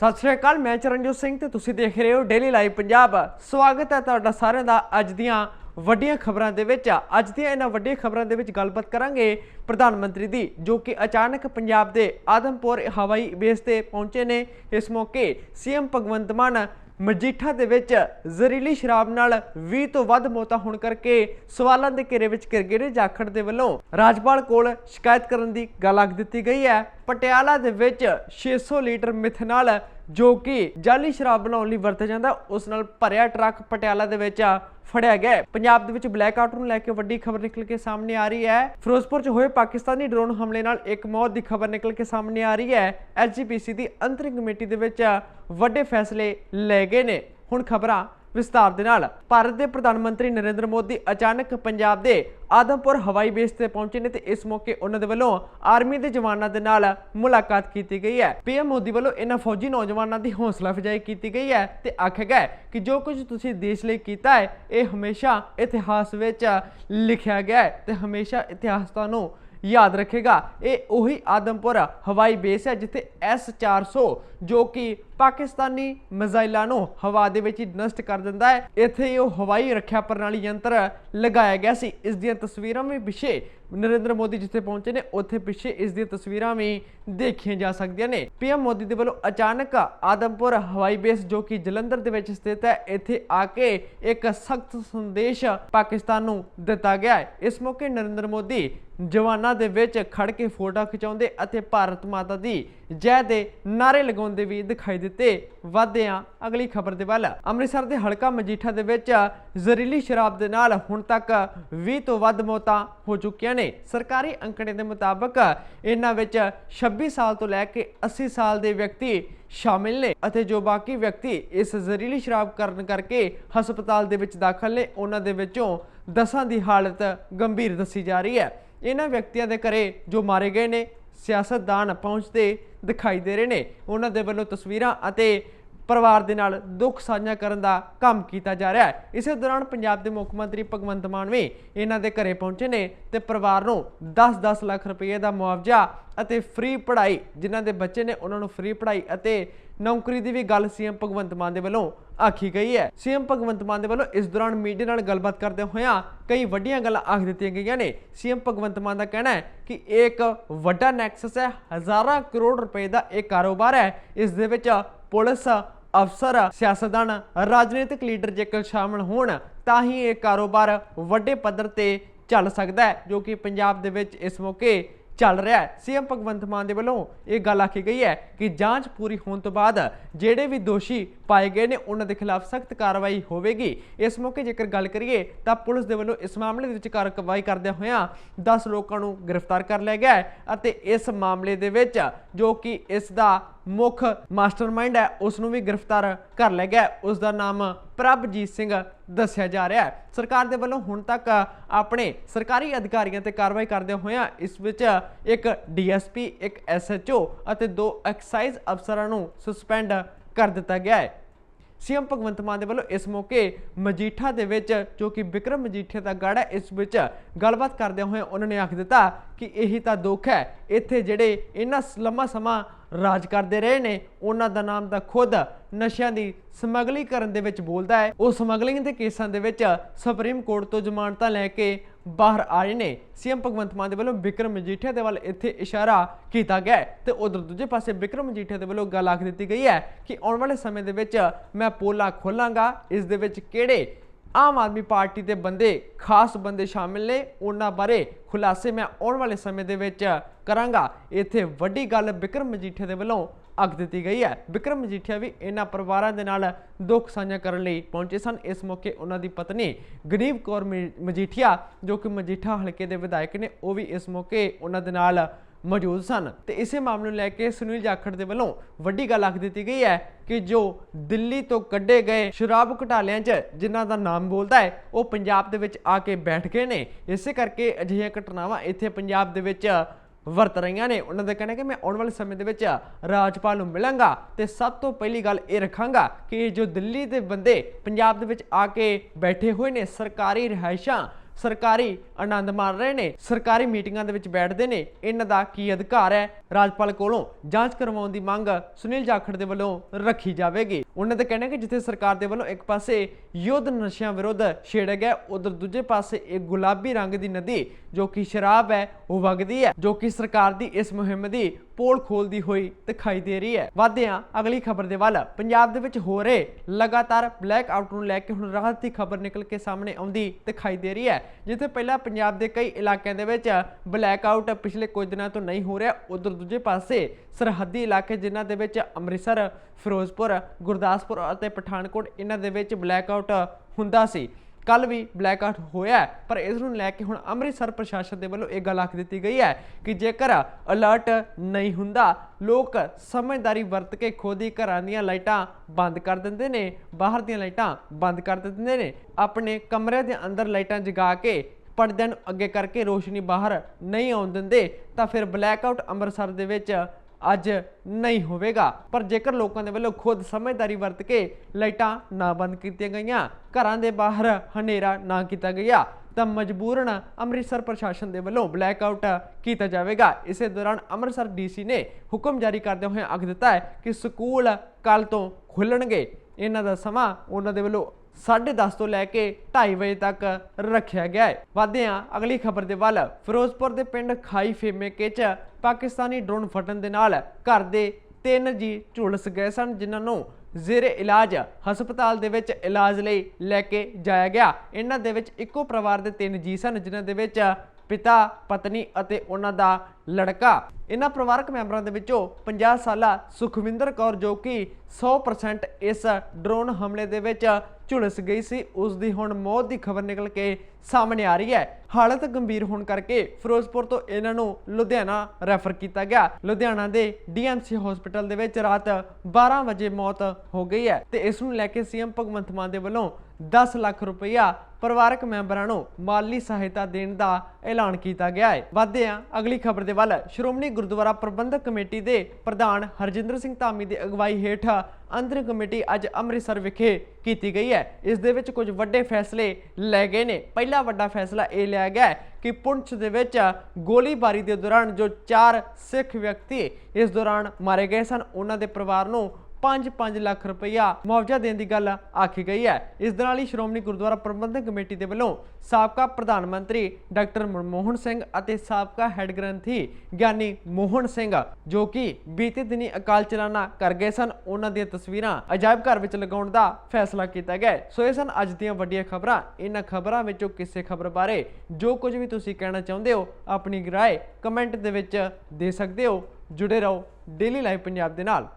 ਸਤਿ ਸ਼੍ਰੀ ਅਕਾਲ, ਮੈਂ ਚਰਨਜੋਤ ਸਿੰਘ ਤੇ ਤੁਸੀਂ ਦੇਖ ਰਹੇ ਹੋ ਡੇਲੀ ਲਾਈਵ ਪੰਜਾਬ ਸਵਾਗਤ ਹੈ ਤੁਹਾਡਾ ਸਾਰਿਆਂ ਦਾ ਅੱਜ ਦੀਆਂ ਵੱਡੀਆਂ ਖਬਰਾਂ ਦੇ ਵਿੱਚ। ਅੱਜ ਦੀਆਂ ਇਹਨਾਂ ਵੱਡੀਆਂ ਖਬਰਾਂ ਦੇ ਵਿੱਚ ਗੱਲਬਾਤ ਕਰਾਂਗੇ ਪ੍ਰਧਾਨ ਮੰਤਰੀ ਦੀ, ਜੋ ਕਿ ਅਚਾਨਕ ਪੰਜਾਬ ਦੇ ਆਦਮਪੁਰ ਹਵਾਈ ਬੇਸ ਤੇ ਪਹੁੰਚੇ ਨੇ। ਇਸ ਮੌਕੇ ਸੀਐਮ ਭਗਵੰਤ ਮਾਨ ਮਜੀਠਾ ਦੇ ਵਿੱਚ ਜ਼ਹਿਰੀਲੀ ਸ਼ਰਾਬ ਨਾਲ 20 ਤੋਂ ਵੱਧ ਮੌਤਾਂ ਹੋਣ ਕਰਕੇ ਸਵਾਲਾਂ ਦੇ ਘੇਰੇ ਵਿੱਚ ਘਿਰ ਗਏ ਨੇ। ਜਾਖੜ ਦੇ ਵੱਲੋਂ ਰਾਜਪਾਲ ਕੋਲ ਸ਼ਿਕਾਇਤ ਕਰਨ ਦੀ ਗੱਲ ਆਖ ਦਿੱਤੀ ਗਈ ਹੈ। ਪਟਿਆਲਾ ਦੇ ਵਿੱਚ 600 ਲੀਟਰ ਮਿਥੇਨਲ ਜੋ ਕਿ ਜਾਲੀ ਸ਼ਰਾਬ ਬਣਾਉਣ ਲਈ ਵਰਤਿਆ ਜਾਂਦਾ, ਉਸ ਨਾਲ ਭਰਿਆ ਟਰੱਕ ਪਟਿਆਲਾ ਦੇ ਵਿੱਚ ਫੜਿਆ ਗਿਆ ਪੰਜਾਬ ਦੇ ਵਿੱਚ ਬਲੈਕ ਆਊਟ ਨੂੰ ਲੈ ਕੇ ਵੱਡੀ ਖਬਰ ਨਿਕਲ ਕੇ ਸਾਹਮਣੇ ਆ ਰਹੀ ਹੈ। ਫਿਰੋਜ਼ਪੁਰ 'ਚ ਹੋਏ ਪਾਕਿਸਤਾਨੀ ਡਰੋਨ ਹਮਲੇ ਨਾਲ ਇੱਕ ਮੌਤ ਦੀ ਖਬਰ ਨਿਕਲ ਕੇ ਸਾਹਮਣੇ ਆ ਰਹੀ ਹੈ। ਐਸਜੀਪੀਸੀ ਦੀ ਅੰਤਰਿਮ ਕਮੇਟੀ ਦੇ ਵਿੱਚ ਵੱਡੇ ਫੈਸਲੇ ਲਏ ਗਏ ਨੇ। ਹੁਣ ਖਬਰਾਂ ਵਿਸਤਾਰ ਦੇ ਨਾਲ। ਭਾਰਤ ਦੇ ਪ੍ਰਧਾਨ ਮੰਤਰੀ ਨਰਿੰਦਰ ਮੋਦੀ ਅਚਾਨਕ ਪੰਜਾਬ ਦੇ ਆਦਮਪੁਰ ਹਵਾਈ ਬੇਸ ਤੇ ਪਹੁੰਚੇ ਨੇ ਤੇ ਇਸ ਮੌਕੇ ਉਹਨਾਂ ਦੇ ਵੱਲੋਂ ਆਰਮੀ ਦੇ ਜਵਾਨਾਂ ਦੇ ਨਾਲ ਮੁਲਾਕਾਤ ਕੀਤੀ ਗਈ ਹੈ। ਪੀਐਮ ਮੋਦੀ ਵੱਲੋਂ ਇਹਨਾਂ ਫੌਜੀ ਨੌਜਵਾਨਾਂ ਦੀ ਹੌਸਲਾ ਅਫਜ਼ਾਈ ਕੀਤੀ ਗਈ ਹੈ ਤੇ ਆਖਿਆ ਗਿਆ ਹੈ ਕਿ ਜੋ ਕੁਝ ਤੁਸੀਂ ਦੇਸ਼ ਲਈ ਕੀਤਾ ਹੈ, ਇਹ ਹਮੇਸ਼ਾ ਇਤਿਹਾਸ ਵਿੱਚ ਲਿਖਿਆ ਗਿਆ ਹੈ ਤੇ ਹਮੇਸ਼ਾ ਇਤਿਹਾਸ ਤੁਹਾਨੂੰ ਯਾਦ ਰੱਖੇਗਾ। ਇਹ ਉਹੀ ਆਦਮਪੁਰ ਹਵਾਈ ਬੇਸ ਹੈ ਜਿੱਥੇ S400 ਜੋ ਕਿ ਪਾਕਿਸਤਾਨੀ ਮਿਜ਼ਾਈਲਾਂ ਨੂੰ ਹਵਾ ਦੇ ਵਿੱਚ ਨਸ਼ਟ ਕਰ ਦਿੰਦਾ ਹੈ। ਇੱਥੇ ਉਹ ਹਵਾਈ ਰੱਖਿਆ ਪ੍ਰਣਾਲੀ ਯੰਤਰ ਲਗਾਇਆ ਗਿਆ ਸੀ। ਇਸ ਦੀਆਂ ਤਸਵੀਰਾਂ ਵੀ ਪਿੱਛੇ ਨਰਿੰਦਰ ਮੋਦੀ ਜਿੱਥੇ ਪਹੁੰਚੇ ਨੇ, ਉੱਥੇ ਪਿੱਛੇ ਇਸ ਦੀਆਂ ਤਸਵੀਰਾਂ ਵੀ ਦੇਖੀਆਂ ਜਾ ਸਕਦੀਆਂ ਨੇ। ਪੀਐਮ ਮੋਦੀ ਦੇ ਵੱਲੋਂ ਅਚਾਨਕ ਆਦਮਪੁਰ ਹਵਾਈ ਬੇਸ ਜੋ ਕਿ ਜਲੰਧਰ ਦੇ ਵਿੱਚ ਸਥਿਤ ਹੈ, ਇੱਥੇ ਆ ਕੇ ਇੱਕ ਸਖਤ ਸੰਦੇਸ਼ ਪਾਕਿਸਤਾਨ ਨੂੰ ਦਿੱਤਾ ਗਿਆ ਹੈ। ਇਸ ਮੌਕੇ ਨਰਿੰਦਰ ਮੋਦੀ ਜਵਾਨਾਂ ਦੇ ਵਿੱਚ ਖੜ ਕੇ ਫੋਟੋ ਖਿਚਾਉਂਦੇ ਅਤੇ ਭਾਰਤ ਮਾਤਾ ਦੀ ਜੈ ਦੇ ਨਾਰੇ ਲਗਾਉਂਦੇ ਵੀ ਦਿਖਾਈ ਦਿੱਤੇ। ਵਧਦੇ ਹਾਂ ਅਗਲੀ ਖਬਰ ਦੇ ਵੱਲ। ਅੰਮ੍ਰਿਤਸਰ ਦੇ ਹਲਕਾ ਮਜੀਠਾ ਦੇ ਵਿੱਚ ਜ਼ਹਿਰੀਲੀ ਸ਼ਰਾਬ ਦੇ ਨਾਲ ਹੁਣ ਤੱਕ 20 ਤੋਂ ਵੱਧ ਮੌਤਾਂ ਹੋ ਚੁੱਕੀਆਂ ਨੇ। ਸਰਕਾਰੀ ਅੰਕੜੇ ਦੇ ਮੁਤਾਬਕ ਇਹਨਾਂ ਵਿੱਚ 26 ਸਾਲ ਤੋਂ ਲੈ ਕੇ 80 ਸਾਲ ਦੇ ਵਿਅਕਤੀ ਸ਼ਾਮਿਲ ਨੇ ਅਤੇ ਜੋ ਬਾਕੀ ਵਿਅਕਤੀ ਇਸ ਜ਼ਹਿਰੀਲੀ ਸ਼ਰਾਬ ਕਰਨ ਕਰਕੇ ਹਸਪਤਾਲ ਦੇ ਵਿੱਚ ਦਾਖਲ ਨੇ, ਉਹਨਾਂ ਦੇ ਵਿੱਚੋਂ 10 ਦੀ ਹਾਲਤ ਗੰਭੀਰ ਦੱਸੀ ਜਾ ਰਹੀ ਹੈ। ਇਹਨਾਂ ਵਿਅਕਤੀਆਂ ਦੇ ਘਰੇ ਜੋ ਮਾਰੇ ਗਏ ਨੇ, ਸਿਆਸਤਦਾਨ ਪਹੁੰਚਦੇ ਦਿਖਾਈ ਦੇ ਰਹੇ ਨੇ। ਉਹਨਾਂ ਦੇ ਵੱਲੋਂ ਤਸਵੀਰਾਂ ਅਤੇ ਪਰਿਵਾਰ ਦੇ ਨਾਲ ਦੁੱਖ ਸਾਂਝਾ ਕਰਨ ਦਾ ਕੰਮ ਕੀਤਾ ਜਾ ਰਿਹਾ ਹੈ। ਇਸੇ ਦੌਰਾਨ ਪੰਜਾਬ ਦੇ ਮੁੱਖ ਮੰਤਰੀ ਭਗਵੰਤ ਮਾਨ ਵੀ ਇਹਨਾਂ ਦੇ ਘਰੇ ਪਹੁੰਚੇ ਨੇ ਤੇ ਪਰਿਵਾਰ ਨੂੰ 10-10 ਲੱਖ ਰੁਪਏ ਦਾ ਮੁਆਵਜ਼ਾ ਅਤੇ ਫ੍ਰੀ ਪੜ੍ਹਾਈ ਜਿਨ੍ਹਾਂ ਦੇ ਬੱਚੇ ਨੇ ਉਹਨਾਂ ਨੂੰ ਫ੍ਰੀ ਪੜ੍ਹਾਈ ਅਤੇ ਨੌਕਰੀ ਦੀ ਵੀ ਗੱਲ ਸੀਐਮ ਭਗਵੰਤ ਮਾਨ ਦੇ ਵੱਲੋਂ ਆਖੀ ਗਈ ਹੈ। ਸੀਐਮ ਭਗਵੰਤ ਮਾਨ ਦੇ ਵੱਲੋਂ ਇਸ ਦੌਰਾਨ ਮੀਡੀਆ ਨਾਲ ਗੱਲਬਾਤ ਕਰਦੇ ਹੋਇਆਂ ਕਈ ਵੱਡੀਆਂ ਗੱਲਾਂ ਆਖ ਦਿੱਤੀਆਂ ਗਈਆਂ ਨੇ। ਸੀਐਮ ਭਗਵੰਤ ਮਾਨ ਦਾ ਕਹਿਣਾ ਹੈ ਕਿ ਇਹ ਇੱਕ ਵੱਡਾ ਨੈਕਸਸ ਹੈ। ਹਜ਼ਾਰਾਂ ਕਰੋੜ ਰੁਪਏ ਦਾ ਇਹ ਕਾਰੋਬਾਰ ਹੈ। ਇਸ ਦੇ ਵਿੱਚ ਪੁਲਿਸ ਅਫਸਰ, ਸਿਆਸਤਦਾਨ, ਰਾਜਨੀਤਿਕ ਲੀਡਰ ਜੇਕਰ ਸ਼ਾਮਲ ਹੋਣ, ਤਾਂ ਹੀ ਇਹ ਕਾਰੋਬਾਰ ਵੱਡੇ ਪੱਧਰ ਤੇ ਚੱਲ ਸਕਦਾ ਹੈ, ਜੋ ਕਿ ਪੰਜਾਬ ਦੇ ਵਿੱਚ ਇਸ ਮੌਕੇ ਚੱਲ ਰਿਹਾ ਹੈ। ਸੀਐਮ ਭਗਵੰਤ ਮਾਨ ਦੇ ਵੱਲੋਂ ਇਹ ਗੱਲ ਆਖੀ ਗਈ ਹੈ ਕਿ ਜਾਂਚ ਪੂਰੀ ਹੋਣ ਤੋਂ ਬਾਅਦ ਜਿਹੜੇ ਵੀ ਦੋਸ਼ੀ ਪਾਏ ਗਏ ਨੇ, ਉਹਨਾਂ ਦੇ ਖਿਲਾਫ ਸਖਤ ਕਾਰਵਾਈ ਹੋਵੇਗੀ। ਇਸ ਮੌਕੇ ਜੇਕਰ ਗੱਲ ਕਰੀਏ, ਤਾਂ ਪੁਲਿਸ ਦੇ ਵੱਲੋਂ ਇਸ ਮਾਮਲੇ ਦੇ ਵਿੱਚ ਕਾਰਵਾਈ ਕਰਦਿਆਂ ਹੋਇਆਂ 10 ਲੋਕਾਂ ਨੂੰ ਗ੍ਰਿਫਤਾਰ ਕਰ ਲਿਆ ਗਿਆ ਹੈ ਅਤੇ ਇਸ ਮਾਮਲੇ ਦੇ ਵਿੱਚ ਜੋ ਕਿ ਇਸ ਦਾ ਮੁੱਖ ਮਾਸਟਰਮਾਈਂਡ ਹੈ ਉਸ ਨੂੰ ਵੀ ਗ੍ਰਿਫਤਾਰ ਕਰ ਲਿਆ ਗਿਆ ਹੈ। ਉਸ ਦਾ ਨਾਮ ਪ੍ਰਭਜੀਤ ਸਿੰਘ ਦੱਸਿਆ ਜਾ ਰਿਹਾ ਹੈ। ਸਰਕਾਰ ਦੇ ਵੱਲੋਂ ਹੁਣ ਤੱਕ ਆਪਣੇ ਸਰਕਾਰੀ ਅਧਿਕਾਰੀਆਂ ਤੇ ਕਾਰਵਾਈ ਕਰਦੇ ਹੋਇਆਂ ਇਸ ਵਿੱਚ ਇੱਕ ਡੀਐਸਪੀ, ਇੱਕ ਐਸਐਚਓ ਅਤੇ ਦੋ ਐਕਸਾਈਜ਼ ਅਫਸਰਾਂ ਨੂੰ ਸਸਪੈਂਡ ਕਰ ਦਿੱਤਾ ਗਿਆ ਹੈ। ਸੀਐਮ ਭਗਵੰਤ ਮਾਨ ਦੇ ਵੱਲੋਂ ਇਸ ਮੌਕੇ ਮਜੀਠਾ ਦੇ ਵਿੱਚ, ਜੋ ਕਿ ਵਿਕਰਮ ਮਜੀਠੇ ਦਾ ਗੜ ਹੈ, ਇਸ ਵਿੱਚ ਗੱਲਬਾਤ ਕਰਦਿਆਂ ਹੋਏ ਉਹਨਾਂ ਨੇ ਆਖ ਦਿੱਤਾ ਕਿ ਇਹੀ ਤਾਂ ਦੁੱਖ ਹੈ। ਇੱਥੇ ਜਿਹੜੇ ਇਹਨਾਂ ਲੰਮਾ ਸਮਾਂ ਰਾਜ ਕਰਦੇ ਰਹੇ ਨੇ, ਉਹਨਾਂ ਦਾ ਨਾਮ ਤਾਂ ਖੁਦ ਨਸ਼ਿਆਂ ਦੀ ਸਮਗਲਿੰਗ ਕਰਨ ਦੇ ਵਿੱਚ ਬੋਲਦਾ ਹੈ। ਉਹ ਸਮਗਲਿੰਗ ਦੇ ਕੇਸਾਂ ਦੇ ਵਿੱਚ ਸੁਪਰੀਮ ਕੋਰਟ ਤੋਂ ਜ਼ਮਾਨਤਾਂ ਲੈ ਕੇ ਬਾਹਰ ਆਏ ਨੇ। ਸੀਐਮ ਭਗਵੰਤ ਮਾਨ ਦੇ ਵੱਲੋਂ ਵਿਕਰਮ ਮਜੀਠੀਆ ਦੇ ਵੱਲ ਇੱਥੇ ਇਸ਼ਾਰਾ ਕੀਤਾ ਗਿਆ ਹੈ ਤੇ ਉਧਰ ਦੂਜੇ ਪਾਸੇ ਵਿਕਰਮ ਮਜੀਠੀਆ ਦੇ ਵੱਲੋਂ ਗੱਲ ਆਖ ਦਿੱਤੀ ਗਈ ਹੈ ਕਿ ਆਉਣ ਵਾਲੇ ਸਮੇਂ ਦੇ ਵਿੱਚ ਮੈਂ ਪੋਲਾ ਖੋਲਾਂਗਾ। ਇਸ ਦੇ ਵਿੱਚ ਕਿਹੜੇ ਆਮ ਆਦਮੀ ਪਾਰਟੀ ਦੇ ਬੰਦੇ, ਖਾਸ ਬੰਦੇ ਸ਼ਾਮਿਲ ਨੇ। ਉਹਨਾਂ ਬਾਰੇ ਖੁਲਾਸੇ ਮੈਂ ਆਉਣ ਵਾਲੇ ਸਮੇਂ ਦੇ ਵਿੱਚ ਕਰਾਂਗਾ। ਇੱਥੇ ਵੱਡੀ ਗੱਲ ਵਿਕਰਮ ਮਜੀਠੀਆ ਦੇ ਵੱਲੋਂ ਅੱਗ ਦਿੱਤੀ ਗਈ ਹੈ। ਵਿਕਰਮ ਮਜੀਠੀਆ ਵੀ ਇਹਨਾਂ ਪਰਿਵਾਰਾਂ ਦੇ ਨਾਲ ਦੁੱਖ ਸਾਂਝਾ ਕਰਨ ਲਈ ਪਹੁੰਚੇ ਸਨ। ਇਸ ਮੌਕੇ ਉਹਨਾਂ ਦੀ ਪਤਨੀ ਗਰੀਬ ਕੌਰ ਮਜੀ- ਮਜੀਠੀਆ, ਜੋ ਕਿ ਮਜੀਠਾ ਹਲਕੇ ਦੇ ਵਿਧਾਇਕ ਨੇ, ਉਹ ਵੀ ਇਸ ਮੌਕੇ ਉਹਨਾਂ ਦੇ ਨਾਲ ਮੌਜੂਦ ਸਨ। ਤੇ ਇਸੇ ਮਾਮਲੇ ਨੂੰ ਲੈ ਕੇ ਸੁਨੀਲ ਜਾਖੜ ਦੇ ਵੱਲੋਂ ਵੱਡੀ ਗੱਲ ਆਖ ਦਿੱਤੀ ਗਈ ਹੈ ਕਿ ਜੋ ਦਿੱਲੀ ਤੋਂ ਕੱਢੇ ਗਏ ਸ਼ਰਾਬ ਘੁਟਾਲਿਆਂ 'ਚ ਜਿਨ੍ਹਾਂ ਦਾ ਨਾਮ ਬੋਲਦਾ ਹੈ, ਉਹ ਪੰਜਾਬ ਦੇ ਵਿੱਚ ਆ ਕੇ ਬੈਠ ਗਏ ਨੇ। ਇਸੇ ਕਰਕੇ ਅਜਿਹੀਆਂ ਘਟਨਾਵਾਂ ਇੱਥੇ ਪੰਜਾਬ ਦੇ ਵਿੱਚ ਵਰਤ ਰਹੀਆਂ ਨੇ। ਉਹਨਾਂ ਦਾ ਕਹਿਣਾ ਕਿ ਮੈਂ ਆਉਣ ਵਾਲੇ ਸਮੇਂ ਦੇ ਵਿੱਚ ਰਾਜਪਾਲ ਨੂੰ ਮਿਲਾਂਗਾ ਤੇ ਸਭ ਤੋਂ ਪਹਿਲੀ ਗੱਲ ਇਹ ਰੱਖਾਂਗਾ ਕਿ ਜੋ ਦਿੱਲੀ ਦੇ ਬੰਦੇ ਪੰਜਾਬ ਦੇ ਵਿੱਚ ਆ ਕੇ ਬੈਠੇ ਹੋਏ ਨੇ, ਸਰਕਾਰੀ ਰਿਹਾਇਸ਼ਾਂ ਸਰਕਾਰੀ ਆਨੰਦ ਮਾਣ ਰਹੇ ਨੇ। ਸਰਕਾਰੀ ਮੀਟਿੰਗਾਂ ਦੇ ਵਿੱਚ ਬੈਠਦੇ ਨੇ। ਇਹਨਾਂ ਦਾ ਕੀ ਅਧਿਕਾਰ ਹੈ? ਰਾਜਪਾਲ ਕੋਲੋਂ ਜਾਂਚ ਕਰਵਾਉਣ ਦੀ ਮੰਗ ਸੁਨੀਲ ਜਾਖੜ ਦੇ ਵੱਲੋਂ ਰੱਖੀ ਜਾਵੇਗੀ। ਉਹਨਾਂ ਦਾ ਕਹਿਣਾ ਹੈ ਕਿ ਜਿੱਥੇ ਸਰਕਾਰ ਦੇ ਵੱਲੋਂ ਇੱਕ ਪਾਸੇ ਯੁੱਧ ਨਸ਼ਿਆਂ ਵਿਰੁੱਧ ਛੇੜਿਆ ਗਿਆ, ਉਧਰ ਦੂਜੇ ਪਾਸੇ ਇੱਕ ਗੁਲਾਬੀ ਰੰਗ ਦੀ ਨਦੀ ਜੋ ਕਿ ਸ਼ਰਾਬ ਹੈ, ਉਹ ਵਗਦੀ ਹੈ, ਜੋ ਕਿ ਸਰਕਾਰ ਦੀ ਇਸ ਮੁਹਿੰਮ ਦੀ ਪੋਲ ਖੋਲਦੀ ਹੋਈ ਦਿਖਾਈ ਦੇ ਰਹੀ ਹੈ। ਵਾਧੇ ਹਾਂ ਅਗਲੀ ਖਬਰ ਦੇ ਵੱਲ। ਪੰਜਾਬ ਦੇ ਵਿੱਚ ਹੋ ਰਹੇ ਲਗਾਤਾਰ ਬਲੈਕ ਆਊਟ ਨੂੰ ਲੈ ਕੇ ਹੁਣ ਰਾਹਤ ਦੀ ਖਬਰ ਨਿਕਲ ਕੇ ਸਾਹਮਣੇ ਆਉਂਦੀ ਦਿਖਾਈ ਦੇ ਰਹੀ ਹੈ। ਜਿੱਥੇ ਪਹਿਲਾਂ ਪੰਜਾਬ ਦੇ ਕਈ ਇਲਾਕਿਆਂ ਦੇ ਵਿੱਚ ਬਲੈਕ ਆਊਟ ਪਿਛਲੇ ਕੁਝ ਦਿਨਾਂ ਤੋਂ ਨਹੀਂ ਹੋ ਰਿਹਾ, ਉਧਰ ਦੂਜੇ ਪਾਸੇ ਸਰਹੱਦੀ ਇਲਾਕੇ ਜਿਨ੍ਹਾਂ ਦੇ ਵਿੱਚ ਅੰਮ੍ਰਿਤਸਰ, ਫਿਰੋਜ਼ਪੁਰ, ਗੁਰਦਾਸਪੁਰ ਅਤੇ ਪਠਾਨਕੋਟ ਇਹਨਾਂ ਦੇ ਵਿੱਚ ਬਲੈਕ ਆਊਟ ਹੁੰਦਾ ਸੀ। ਕੱਲ ਵੀ ਬਲੈਕ ਆਊਟ ਹੋਇਆ ਪਰ ਇਸ ਨੂੰ ਲੈ ਕੇ ਹੁਣ ਅੰਮ੍ਰਿਤਸਰ ਪ੍ਰਸ਼ਾਸਨ ਦੇ ਵੱਲੋਂ ਇਹ ਗੱਲ ਆਖ ਦਿੱਤੀ ਗਈ ਹੈ ਕਿ ਜੇਕਰ ਅਲਰਟ ਨਹੀਂ ਹੁੰਦਾ, ਲੋਕ ਸਮਝਦਾਰੀ ਵਰਤ ਕੇ ਖੁਦ ਹੀ ਘਰਾਂ ਦੀਆਂ ਲਾਈਟਾਂ ਬੰਦ ਕਰ ਦਿੰਦੇ ਨੇ, ਬਾਹਰ ਦੀਆਂ ਲਾਈਟਾਂ ਬੰਦ ਕਰ ਦਿੰਦੇ ਨੇ, ਆਪਣੇ ਕਮਰੇ ਦੇ ਅੰਦਰ ਲਾਈਟਾਂ ਜਗਾ ਕੇ ਪਰਦਿਆਂ ਨੂੰ ਅੱਗੇ ਕਰਕੇ ਰੋਸ਼ਨੀ ਬਾਹਰ ਨਹੀਂ ਆਉਣ ਦਿੰਦੇ, ਤਾਂ ਫਿਰ ਬਲੈਕ ਆਊਟ ਅੰਮ੍ਰਿਤਸਰ ਦੇ ਵਿੱਚ ਅੱਜ ਨਹੀਂ ਹੋਵੇਗਾ। ਪਰ ਜੇਕਰ ਲੋਕਾਂ ਦੇ ਵੱਲੋਂ ਖੁਦ ਸਮਝਦਾਰੀ ਵਰਤ ਕੇ ਲਾਈਟਾਂ ਨਾ ਬੰਦ ਕੀਤੀਆਂ ਗਈਆਂ, ਘਰਾਂ ਦੇ ਬਾਹਰ ਹਨੇਰਾ ਨਾ ਕੀਤਾ ਗਿਆ, ਤਾਂ ਮਜਬੂਰਨ ਅੰਮ੍ਰਿਤਸਰ ਪ੍ਰਸ਼ਾਸਨ ਦੇ ਵੱਲੋਂ ਬਲੈਕ ਆਊਟ ਕੀਤਾ ਜਾਵੇਗਾ। ਇਸੇ ਦੌਰਾਨ ਅੰਮ੍ਰਿਤਸਰ ਡੀਸੀ ਨੇ ਹੁਕਮ ਜਾਰੀ ਕਰਦੇ ਹੋਏ ਆਖ ਦਿੱਤਾ ਹੈ ਕਿ ਸਕੂਲ ਕੱਲ ਤੋਂ ਖੁੱਲਣਗੇ। ਇਹਨਾਂ ਦਾ ਸਮਾਂ ਉਹਨਾਂ ਦੇ ਵੱਲੋਂ 10:30 ਤੋਂ ਲੈ ਕੇ 2:30 ਵਜੇ ਤੱਕ ਰੱਖਿਆ ਗਿਆ ਹੈ। ਵਾਧੇ ਹਾਂ, ਅਗਲੀ ਖਬਰ ਦੇ ਵੱਲ। ਫਿਰੋਜ਼ਪੁਰ ਦੇ ਪਿੰਡ ਖਾਈ ਫੇਮੇਕੇ ਚ ਪਾਕਿਸਤਾਨੀ ਡਰੋਨ ਫਟਣ ਦੇ ਨਾਲ ਘਰ ਦੇ ਤਿੰਨ ਜੀ ਝੁਲਸ ਗਏ ਸਨ, ਜਿਨ੍ਹਾਂ ਨੂੰ ਜ਼ੇਰੇ ਇਲਾਜ ਹਸਪਤਾਲ ਦੇ ਵਿੱਚ ਇਲਾਜ ਲਈ ਲੈ ਕੇ ਜਾਇਆ ਗਿਆ। ਇਹਨਾਂ ਦੇ ਵਿੱਚ ਇੱਕੋ ਪਰਿਵਾਰ ਦੇ ਤਿੰਨ ਜੀ ਸਨ, ਜਿਨ੍ਹਾਂ ਦੇ ਵਿੱਚ ਪਿਤਾ, ਪਤਨੀ ਅਤੇ ਉਹਨਾਂ ਦਾ ਲੜਕਾ। ਇਹਨਾਂ ਪਰਿਵਾਰਕ ਮੈਂਬਰਾਂ ਦੇ ਵਿੱਚੋਂ 50 ਸਾਲਾ ਸੁਖਵਿੰਦਰ ਕੌਰ ਜੋ ਕਿ 100% ਇਸ ਡਰੋਨ ਹਮਲੇ ਦੇ ਵਿੱਚ ਝੁਲਸ ਗਈ ਸੀ, ਉਸ ਦੀ ਹੁਣ ਮੌਤ ਦੀ ਖਬਰ ਨਿਕਲ ਕੇ ਸਾਹਮਣੇ ਆ ਰਹੀ ਹੈ। ਹਾਲਤ ਗੰਭੀਰ ਹੋਣ ਕਰਕੇ ਫਿਰੋਜ਼ਪੁਰ ਤੋਂ ਇਹਨਾਂ ਨੂੰ ਲੁਧਿਆਣਾ ਰੈਫਰ ਕੀਤਾ ਗਿਆ। ਲੁਧਿਆਣਾ ਦੇ ਡੀਐਮਸੀ ਹਸਪੀਟਲ ਦੇ ਵਿੱਚ ਰਾਤ 12 ਵਜੇ ਮੌਤ ਹੋ ਗਈ ਹੈ ਤੇ ਇਸ ਨੂੰ ਲੈ ਕੇ ਸੀਐਮ ਭਗਵੰਤ ਮਾਨ ਦੇ ਵੱਲੋਂ 10 ਲੱਖ ਰੁਪਇਆ ਪਰਿਵਾਰਕ ਮੈਂਬਰਾਂ ਨੂੰ ਮਾਲੀ ਸਹਾਇਤਾ ਦੇਣ ਦਾ ਐਲਾਨ ਕੀਤਾ ਗਿਆ ਹੈ। ਵਾਧੇ ਹਾਂ ਅਗਲੀ ਖਬਰ ਦੇ ਵੱਲ। ਸ਼੍ਰੋਮਣੀ ਗੁਰਦੁਆਰਾ ਪ੍ਰਬੰਧਕ ਕਮੇਟੀ ਦੇ ਪ੍ਰਧਾਨ ਹਰਜਿੰਦਰ ਸਿੰਘ ਧਾਮੀ ਦੀ ਅਗਵਾਈ ਹੇਠ ਅੰਤਰਿਮ ਕਮੇਟੀ ਅੱਜ ਅੰਮ੍ਰਿਤਸਰ ਵਿਖੇ ਕੀਤੀ ਗਈ ਹੈ। ਇਸ ਦੇ ਵਿੱਚ ਕੁਝ ਵੱਡੇ ਫੈਸਲੇ ਲਏ ਗਏ ਨੇ। ਪਹਿਲਾ ਵੱਡਾ ਫੈਸਲਾ ਇਹ ਲਿਆ ਗਿਆ ਕਿ ਪੁੰਛ ਦੇ ਵਿੱਚ ਗੋਲੀਬਾਰੀ ਦੇ ਦੌਰਾਨ ਜੋ ਚਾਰ ਸਿੱਖ ਵਿਅਕਤੀ ਇਸ ਦੌਰਾਨ ਮਾਰੇ ਗਏ ਸਨ, ਉਹਨਾਂ ਦੇ ਪਰਿਵਾਰ ਨੂੰ 5-5 ਲੱਖ ਰੁਪਇਆ ਮੁਆਵਜ਼ਾ ਦੇਣ ਦੀ ਗੱਲ ਆਖੀ ਗਈ ਹੈ। ਇਸ ਦੇ ਨਾਲ ਹੀ ਸ਼੍ਰੋਮਣੀ ਗੁਰਦੁਆਰਾ ਪ੍ਰਬੰਧਕ ਕਮੇਟੀ ਦੇ ਵੱਲੋਂ ਸਾਬਕਾ ਪ੍ਰਧਾਨ ਮੰਤਰੀ ਡਾਕਟਰ ਮਨਮੋਹਨ ਸਿੰਘ ਅਤੇ ਸਾਬਕਾ ਹੈੱਡ ਗ੍ਰੰਥੀ ਗਿਆਨੀ ਮੋਹਨ ਸਿੰਘ, ਜੋ ਕਿ ਬੀਤੇ ਦਿਨੀ ਅਕਾਲ ਚਲਾਣਾ ਕਰ ਗਏ ਸਨ, ਉਹਨਾਂ ਦੀਆਂ ਤਸਵੀਰਾਂ ਅਜਾਇਬ ਘਰ ਵਿੱਚ ਲਗਾਉਣ ਦਾ ਫੈਸਲਾ ਕੀਤਾ ਗਿਆ ਹੈ। ਸੋ ਇਹ ਸਨ ਅੱਜ ਦੀਆਂ ਵੱਡੀਆਂ ਖਬਰਾਂ। ਇਹਨਾਂ ਖਬਰਾਂ ਵਿੱਚੋਂ ਕਿਸੇ ਖਬਰ ਬਾਰੇ ਜੋ ਕੁਝ ਵੀ ਤੁਸੀਂ ਕਹਿਣਾ ਚਾਹੁੰਦੇ ਹੋ, ਆਪਣੀ ਰਾਏ ਕਮੈਂਟ ਦੇ ਵਿੱਚ ਦੇ ਸਕਦੇ ਹੋ। ਜੁੜੇ ਰਹੋ ਡੇਲੀ ਲਾਈਵ ਪੰਜਾਬ ਦੇ ਨਾਲ।